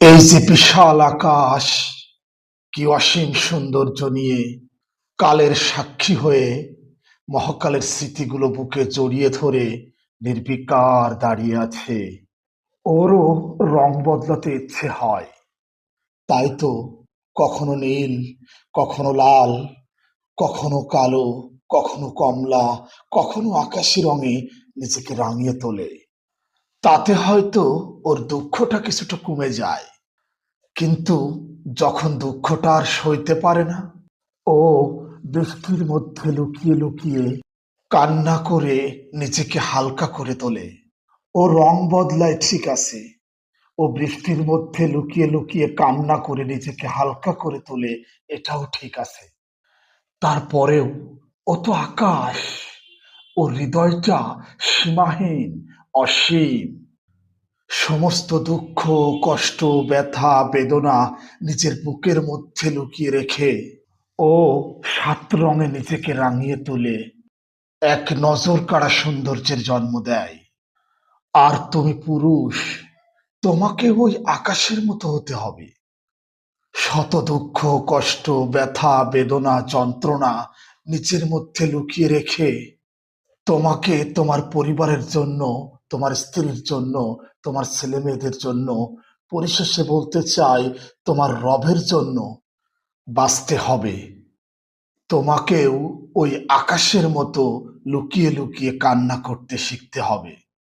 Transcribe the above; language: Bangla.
এই যে বিশাল আকাশ, কি অসীম সৌন্দর্য নিয়ে কালের সাক্ষী হয়ে মহাকালের স্মৃতিগুলো বুকে জড়িয়ে ধরে নির্বিকার দাঁড়িয়ে আছে। ওরও রং বদলাতে ইচ্ছে হয়। তাই তো কখনো নীল, কখনো লাল, কখনো কালো, কখনো কমলা, কখনো আকাশি রঙে নিজেকে রাঙিয়ে তোলে। তাতে হয়তো ওর দুঃখটা কিছুটা কমে যায়। কিন্তু যখন দুঃখটা আর সইতে পারে না, ও বৃষ্টির মধ্যে লুকিয়ে লুকিয়ে কান্না করে নিজেকে হালকা করে তোলে। ও রং বদলায় ঠিক আছে। ও বৃষ্টির মধ্যে লুকিয়ে লুকিয়ে কান্না করে নিজেকে হালকা করে তোলে, এটাও ঠিক আছে। তারপরেও ও তো আকাশ। ও হৃদয়টা সীমাহীন অসীম। সমস্ত দুঃখ, কষ্ট, ব্যথা, বেদনা নিজের বুকের মধ্যে লুকিয়ে রেখে ও সাত রঙে নিজেকে রাঙিয়ে তোলে এক নজর কাড়া সৌন্দর্যের জন্ম দেয়। আর তুমি পুরুষ, তোমাকে ওই আকাশের মতো হতে হবে। শত দুঃখ, কষ্ট, ব্যথা, বেদনা, যন্ত্রণা নিজের মধ্যে লুকিয়ে রেখে তোমাকে তোমার পরিবারের জন্য তোমার স্ত্রীর জন্য, তোমার ছেলে মেয়েদের জন্য, পরিশেষে বলতে চাই, তোমার রবের জন্য বাঁচতে হবে। তোমাকেও ওই আকাশের মতো লুকিয়ে লুকিয়ে কান্না করতে শিখতে হবে।